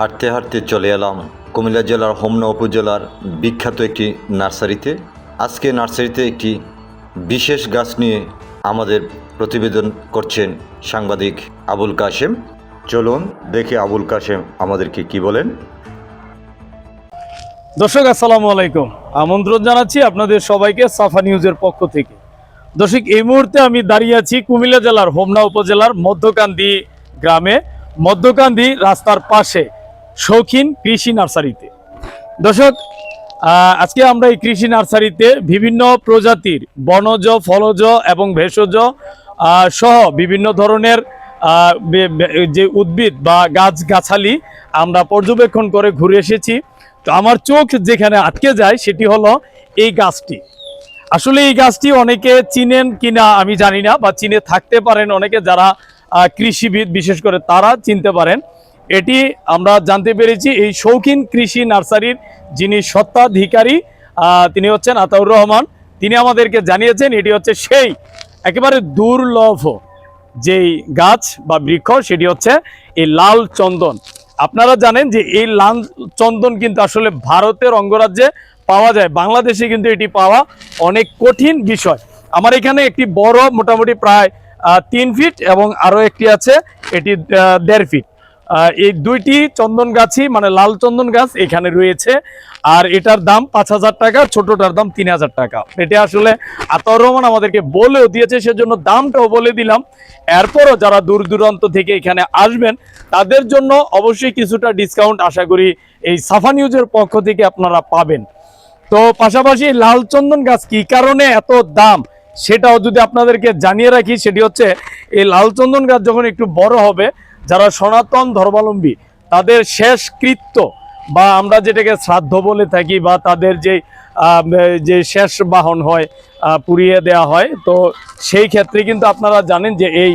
হাঁটতে হাঁটতে চলে এলাম কুমিল্লা জেলার হোমনা উপজেলার বিখ্যাত একটি নার্সারিতে। আজকে নার্সারিতে একটি বিশেষ গাছ নিয়ে আমাদের প্রতিবেদন করছেন সাংবাদিক আবুল কাশেম। চলুন দেখে আবুল কাশেম আমাদেরকে কি বলেন। দর্শক, আসসালামু আলাইকুম। আমন্ত্রণ জানাচ্ছি আপনাদের সবাইকে সাফা নিউজের পক্ষ থেকে। দর্শক, এই মুহূর্তে আমি দাঁড়িয়ে আছি কুমিল্লা জেলার হোমনা উপজেলার মধ্যকান্দি গ্রামে। মধ্যকান্দি রাস্তার পাশে শৌখিন কৃষি নার্সারিতে। দর্শক আজকে আমরা এই কৃষি নার্সারিতে বিভিন্ন প্রজাতির বনজ, ফলজ এবং ভেষজ সহ বিভিন্ন ধরনের যে উদ্ভিদ বা গাছগাছালি আমরা পর্যবেক্ষণ করে ঘুরে এসেছি। তো আমার চোখ যেখানে আটকে যায় সেটি হলো এই গাছটি। আসলে এই গাছটি অনেকে চিনেন কিনা আমি জানি না বা চিনে থাকতে পারেন, অনেকে যারা কৃষিবিদ বিশেষ করে তারা চিনতে পারেন। এটি আমরা জানতে পেরেছি এই শৌখিন কৃষি নার্সারির যিনি সত্ত্বাধিকারী তিনি হচ্ছেন আতাউর রহমান। তিনি আমাদেরকে জানিয়েছেন এটি হচ্ছে সেই একেবারে দুর্লভ যেই গাছ বা বৃক্ষ, সেটি হচ্ছে এই লাল চন্দন। আপনারা জানেন যে এই লাল চন্দন কিন্তু আসলে ভারতের অঙ্গরাজ্যে পাওয়া যায়, বাংলাদেশে কিন্তু এটি পাওয়া অনেক কঠিন বিষয়। আমার এখানে একটি বড় মোটামুটি প্রায় তিন ফিট এবং আরও একটি আছে, এটি দেড় ফিট। এই দুইটি চন্দন গাছই মানে লাল চন্দন গাছ এখানে রয়েছে। আর এটার দাম পাঁচ হাজার টাকা, ছোটটার দাম তিন হাজার টাকা। এটা আসলে আতাউর রহমান আমাদেরকে বলেও দিয়েছে, সেজন্য দামটাও বলে দিলাম। এরপরও যারা দূর দূরান্ত থেকে এখানে আসবেন, তাদের জন্য অবশ্যই কিছুটা ডিসকাউন্ট আশা করি এই সাফা নিউজের পক্ষ থেকে আপনারা পাবেন। তো পাশাপাশি লাল চন্দন গাছ কি কারণে এত দাম, সেটাও যদি আপনাদেরকে জানিয়ে রাখি, সেটি হচ্ছে এই লাল চন্দন গাছ যখন একটু বড় হবে যারা সনাতন ধর্মাবলম্বী, তাদের শেষ কৃত্য বা আমরা যেটাকে শ্রাদ্ধ বলে থাকি বা তাদের যে যে শেষ বাহন হয় পুড়িয়ে দেওয়া হয়, তো সেই ক্ষেত্রে কিন্তু আপনারা জানেন যে এই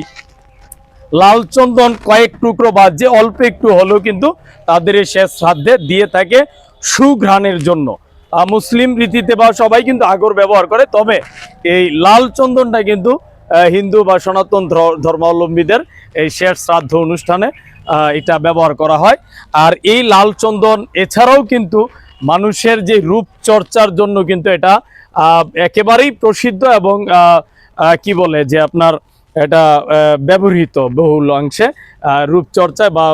লাল চন্দন কয়েক টুকরো বা যে অল্প একটু হলেও কিন্তু তাদের এই শেষ শ্রাদ্ধে দিয়ে থাকে সুঘ্রাণের জন্য। মুসলিম রীতিতে বা সবাই কিন্তু আগর ব্যবহার করে, তবে এই লাল চন্দনটা কিন্তু হিন্দু বা সনাতন ধর- ধর্মাবলম্বীদের এই শেষ শ্রাদ্ধ অনুষ্ঠানে এটা ব্যবহার করা হয়। আর এই লাল চন্দন এছাড়াও কিন্তু মানুষের যে রূপ চর্চার জন্য কিন্তু এটা একেবারেই প্রসিদ্ধ এবং কি বলে যে আপনার এটা ব্যবহৃত বহুল অংশে রূপচর্চায় বা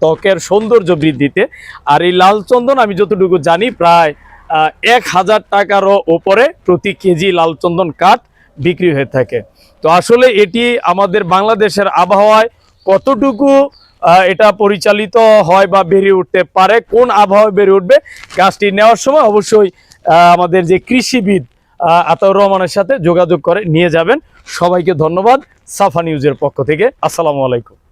ত্বকের সৌন্দর্য বৃদ্ধিতে। আর এই লাল চন্দন আমি যতটুকু জানি প্রায় এক হাজার টাকারও ওপরে প্রতি কেজি লাল চন্দন কাঠ বিক্রি হয়ে থাকে। তো আসলে এটি আমাদের বাংলাদেশের আবহাওয়ায় কতটুকু এটা পরিচালিত হয় বা বেড়ে উঠতে পারে, কোন আবহাওয়ায় বেড়ে উঠবে, গাছটি নেওয়ার সময় অবশ্যই আমাদের যে কৃষিবিদ আতাউর রহমানের সাথে যোগাযোগ করে নিয়ে যাবেন। সবাইকে ধন্যবাদ, সাফা নিউজের পক্ষ থেকে। আসসালামু আলাইকুম।